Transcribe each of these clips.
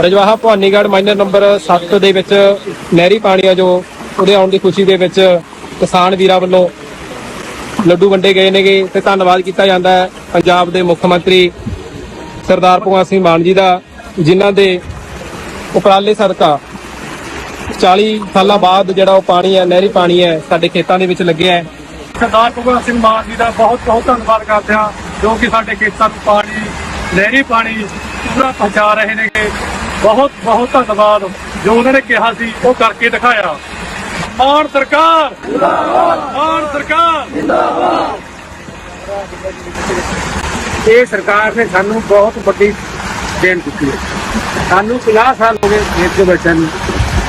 ਰਜਵਾਹਾ Bhawanigarh minor number 7 ਦੇ ਵਿੱਚ ਨਹਿਰੀ ਪਾਣੀ ਆ ਜੋ ਉਹਦੇ ਆਉਣ ਦੀ ਖੁਸ਼ੀ ਦੇ ਵਿੱਚ ਕਿਸਾਨ ਵੀਰਾਂ ਵੱਲੋਂ ਲੱਡੂ ਵੰਡੇ ਗਏ ਨੇਗੇ ਤੇ ਧੰਨਵਾਦ ਕੀਤਾ ਜਾਂਦਾ ਹੈ। ਪੰਜਾਬ ਦੇ ਮੁੱਖ ਮੰਤਰੀ ਸਰਦਾਰ ਭਗਵੰਤ ਸਿੰਘ ਮਾਨ ਜੀ ਦਾ, ਜਿਨ੍ਹਾਂ ਦੇ ਉਪਰਾਲੇ ਸਦਕਾ 40 ਸਾਲਾਂ ਬਾਅਦ ਜਿਹੜਾ ਉਹ ਪਾਣੀ ਹੈ, ਨਹਿਰੀ ਪਾਣੀ ਹੈ, ਸਾਡੇ ਖੇਤਾਂ ਦੇ ਵਿੱਚ ਲੱਗਿਆ ਹੈ। ਸਰਦਾਰ ਭਗਵੰਤ ਸਿੰਘ ਮਾਨ ਜੀ ਦਾ ਬਹੁਤ ਬਹੁਤ ਧੰਨਵਾਦ ਕਰਦੇ ਹਾਂ, ਜੋ ਕਿ ਸਾਡੇ ਖੇਤਾਂ ਨੂੰ ਪਾਣੀ, ਨਹਿਰੀ ਪਾਣੀ ਪੂਰਾ ਪਹੁੰਚਾ ਰਹੇ ਨੇਗੇ। ਬਹੁਤ ਬਹੁਤ ਧੰਨਵਾਦ। ਜੋ ਉਹਨਾਂ ਨੇ ਕਿਹਾ ਸੀ, ਉਹ ਕਰਕੇ ਦਿਖਾਇਆ। ਮਾਨ ਸਰਕਾਰ! ਜਿੰਦਾਬਾਦ ਮਾਨ ਸਰਕਾਰ! ਇਹ ਸਰਕਾਰ ਨੇ ਸਾਨੂੰ ਬਹੁਤ ਵੱਡੀ ਦੇਣ ਦਿੱਤੀ ਹੈ। ਸਾਨੂੰ 50 ਸਾਲ ਹੋ ਗਏ ਖੇਤ ਦੇ ਬੈਠਿਆਂ ਨੂੰ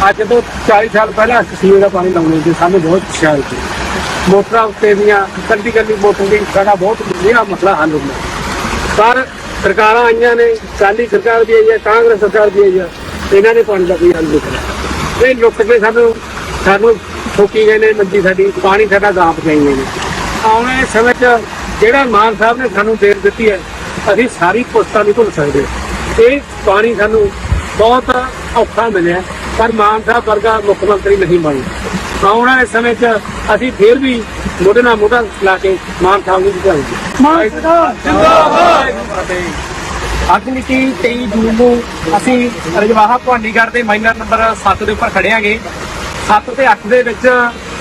ਅੱਜ ਤੋਂ 40 ਸਾਲ ਪਹਿਲਾਂ ਕਸ਼ਮੀਰ ਦਾ ਪਾਣੀ ਲਾਉਣੇ ਸੀ। ਸਾਨੂੰ ਬਹੁਤ ਖੁਸ਼ਹਾਲ ਸੀ। ਮੋਟਰਾਂ ਉੱਤੇ ਦੀਆਂ ਕੱਢੀ ਕੱਢੀ ਮੋਟਰ ਦੀ ਸਾਡਾ ਬਹੁਤ ਵਧੀਆ ਮਸਲਾ ਹੱਲ ਹੁੰਦਾ ਪਰ ਸਰਕਾਰਾਂ ਆਈਆਂ ਨੇ ਕਾਲੀ ਸਰਕਾਰ ਵੀ ਆਈ ਹੈ, ਕਾਂਗਰਸ ਸਰਕਾਰ ਵੀ ਆਈ ਹੈ, ਇਹਨਾਂ ਨੇ ਪਾਣੀ ਦਾ ਕੋਈ ਹੱਲ ਨਹੀਂ ਕਰਿਆ। ਇਹ ਲੁੱਟ ਕੇ ਸਾਨੂੰ ਸਾਨੂੰ ਠੋਕੀ ਗਏ ਨੇ, ਮੰਜੀ ਸਾਡੀ, ਪਾਣੀ ਸਾਡਾ ਗਾਂ ਪਕਾਈ ਗਏ ਨੇ। ਆਉਣ ਵਾਲੇ ਸਮੇਂ 'ਚ ਜਿਹੜਾ ਮਾਨ ਸਾਹਿਬ ਨੇ ਸਾਨੂੰ ਦੇਰ ਦਿੱਤੀ ਹੈ, ਅਸੀਂ ਸਾਰੀ ਪੁਸਤਾਂ ਨਹੀਂ ਭੁੱਲ ਸਕਦੇ। ਇਹ ਪਾਣੀ ਸਾਨੂੰ ਬਹੁਤ ਔਖਾ ਮਿਲਿਆ। ਪਰ ਮਾਨ ਸਾਹਿਬ ਵਰਗਾ ਮੁੱਖ ਮੰਤਰੀ ਨਹੀਂ ਬਣਿਆ ਆਉਣ ਵਾਲੇ ਸਮੇਂ 'ਚ ਅਸੀਂ ਫੇਰ ਵੀ ਮੋਢੇ ਨਾਲ ਮੋਢਾ ਲਾ ਕੇ ਮਾਨ ਸਾਹਿਬ ਨੂੰ ਜਿਤਾਉਂਗੇ ਮਾਨ ਸਰਕਾਰ ਜਿੰਦਾਬਾਦ! ਅੱਜ ਮਿਤੀ 23 ਜੂਨ ਨੂੰ ਅਸੀਂ ਰਜਵਾਹਾ ਭਵਾਨੀਗੜ੍ਹ ਦੇ ਮਾਈਨਰ ਨੰਬਰ 7 ਦੇ ਉੱਪਰ ਖੜੇ ਆਂਗੇ 7 ਤੇ 8 ਦੇ ਵਿੱਚ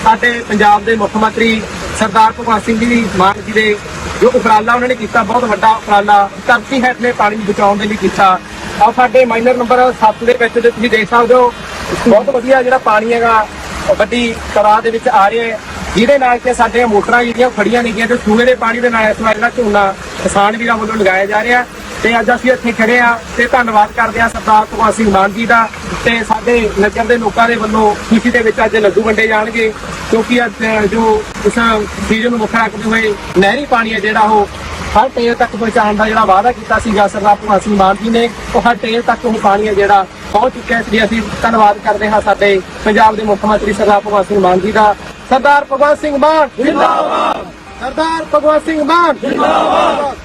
ਸਾਡੇ ਪੰਜਾਬ ਦੇ ਮੁੱਖ ਮੰਤਰੀ ਸਰਦਾਰ ਭਗਵੰਤ ਸਿੰਘ ਜੀ ਮਾਨ ਜੀ ਦੇ ਜੋ ਉਪਰਾਲਾ ਉਹਨਾਂ ਨੇ ਕੀਤਾ ਬਹੁਤ ਵੱਡਾ ਉਪਰਾਲਾ ਧਰਤੀ ਹੇਠਲੇ ਪਾਣੀ ਬਚਾਉਣ ਦੇ ਲਈ ਕੀਤਾ। ਆ ਸਾਡੇ ਮਾਈਨਰ ਨੰਬਰ 7 ਦੇ ਵਿੱਚ ਜੇ ਤੁਸੀਂ ਦੇਖ ਸਕਦੇ ਹੋ ਬਹੁਤ ਵਧੀਆ ਜਿਹੜਾ ਪਾਣੀ ਹੈਗਾ, ਵੱਡੀ ਤਰਾ ਦੇ ਵਿੱਚ ਆ ਰਿਹਾ ਹੈ। ਜਿਹਦੇ ਨਾਲ ਕਿ ਸਾਡੇ ਮੋਟਰਾਂ ਜਿਹੜੀਆਂ ਖੜੀਆਂ ਨਹੀਂ ਤੇ ਸੂਏ ਦੇ ਪਾਣੀ ਦੇ ਨਾਲ ਇਸ ਵਾਰ ਜਿਹੜਾ ਝੋਨਾ ਕਿਸਾਨ ਵੀਰਾਂ ਵੱਲੋਂ ਲਗਾਇਆ ਜਾ ਰਿਹਾ ਤੇ ਅੱਜ ਅਸੀਂ ਇੱਥੇ ਖੜੇ ਆ ਤੇ ਧੰਨਵਾਦ ਕਰਦੇ ਆ ਸਰਦਾਰ ਭਗਵੰਤ ਸਿੰਘ ਮਾਨ ਜੀ ਦਾ ਤੇ ਸਾਡੇ ਨਗਰ ਦੇ ਲੋਕਾਂ ਦੇ ਵੱਲੋਂ ਖੁਸ਼ੀ ਦੇ ਵਿੱਚ ਅੱਜ ਲੱਡੂ ਵੰਡੇ ਜਾਣਗੇ, ਕਿਉਂਕਿ ਅੱਜ ਜੋ ਇਸ ਸੀਜ਼ਨ ਨੂੰ ਮੁੱਖ ਰੱਖਦੇ ਹੋਏ ਨਹਿਰੀ ਪਾਣੀ ਹੈ ਜਿਹੜਾ ਉਹ ਹਰ ਟੇਲ ਤੱਕ ਪਹੁੰਚਾਉਣ ਦਾ ਜਿਹੜਾ ਵਾਅਦਾ ਕੀਤਾ ਸੀਗਾ ਸਰਦਾਰ ਭਗਵਾਨ ਸਿੰਘ ਮਾਨ ਜੀ ਨੇ, ਉਹ ਹਰ ਟੇਲ ਤੱਕ ਉਹ ਪਾਣੀ ਹੈ ਜਿਹੜਾ ਪਹੁੰਚ ਚੁੱਕਿਆ ਹੈ। ਇਸ ਲਈ ਅਸੀਂ ਧੰਨਵਾਦ ਕਰਦੇ ਹਾਂ ਸਾਡੇ ਪੰਜਾਬ ਦੇ ਮੁੱਖ ਮੰਤਰੀ ਸਰਦਾਰ ਭਗਵੰਤ ਸਿੰਘ ਮਾਨ ਜੀ ਦਾ। ਸਰਦਾਰ ਭਗਵੰਤ ਸਿੰਘ ਮਾਨ, ਜਿੰਦਾਬਾਦ। ਸਰਦਾਰ ਭਗਵੰਤ ਸਿੰਘ ਮਾਨ, ਜਿੰਦਾਬਾਦ।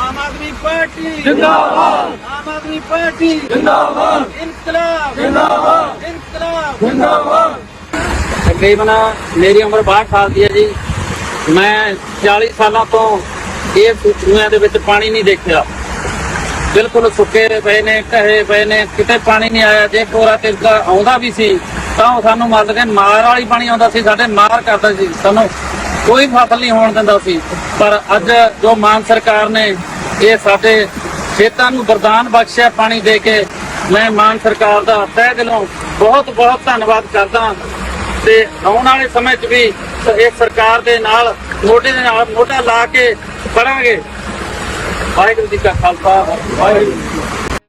ਆਮ ਆਦਮੀ ਪਾਰਟੀ, ਜਿੰਦਾਬਾਦ। ਆਮ ਆਦਮੀ ਪਾਰਟੀ, ਜਿੰਦਾਬਾਦ। ਇਨਕਲਾਬ ਜਿੰਦਾਬਾਦ। ਇਨਕਲਾਬ, ਜਿੰਦਾਬਾਦ। ਤਕਰੀਬਨ ਮੇਰੀ ਉਮਰ 62 ਸਾਲ ਦੀ ਹੈ ਜੀ। ਮੈਂ 40 ਸਾਲਾਂ ਤੋਂ ਇਹ ਸੂਚੀਆਂ ਦੇ ਵਿੱਚ ਪਾਣੀ ਨਹੀਂ ਦੇਖਿਆ। ਬਿਲਕੁਲ ਸੁੱਕੇ ਪਏ ਨੇ ਕਹੇ ਪਏ ਨੇ, ਕਿਤੇ ਪਾਣੀ ਨਹੀਂ ਆਇਆ। ਜੇ ਕੋਰਾ ਤਿਲਕਾ ਆਉਂਦਾ ਵੀ ਸੀ, ਤਾਂ ਉਹ ਸਾਨੂੰ ਮਤਲਬ ਕਿ ਮਾਰ ਵਾਲੀ ਪਾਣੀ ਆਉਂਦਾ ਸੀ, ਸਾਡੇ ਮਾਰ ਕਰਦਾ ਸੀ। ਸਾਨੂੰ ਕੋਈ ਫਸਲ ਨਹੀਂ ਹੋਣ ਦਿੰਦਾ ਸੀ। ਪਰ ਅੱਜ ਜੋ ਮਾਨ ਸਰਕਾਰ ਨੇ ਇਹ ਸਾਡੇ ਖੇਤਾਂ ਨੂੰ ਵਰਦਾਨ ਬਖਸ਼ਿਆ ਪਾਣੀ ਦੇ ਕੇ, ਮੈਂ ਮਾਨ ਸਰਕਾਰ ਦਾ ਤਹਿ ਦਿਲੋਂ ਬਹੁਤ ਬਹੁਤ ਧੰਨਵਾਦ ਕਰਦਾ ਤੇ ਆਉਣ ਵਾਲੇ ਸਮੇਂ 'ਚ ਵੀ ਇਹ ਸਰਕਾਰ ਦੇ ਨਾਲ ਮੋਢੇ ਦੇ ਨਾਲ ਮੋਢਾ ਲਾ ਕੇ ਕਰਾਂਗੇ ਵਾਹਿਗੁਰੂ ਜੀ ਕਾ ਖਾਲਸਾ ਵਾਹਿਗੁਰੂ ਜੀ ਕੀ ਫਤਿਹ।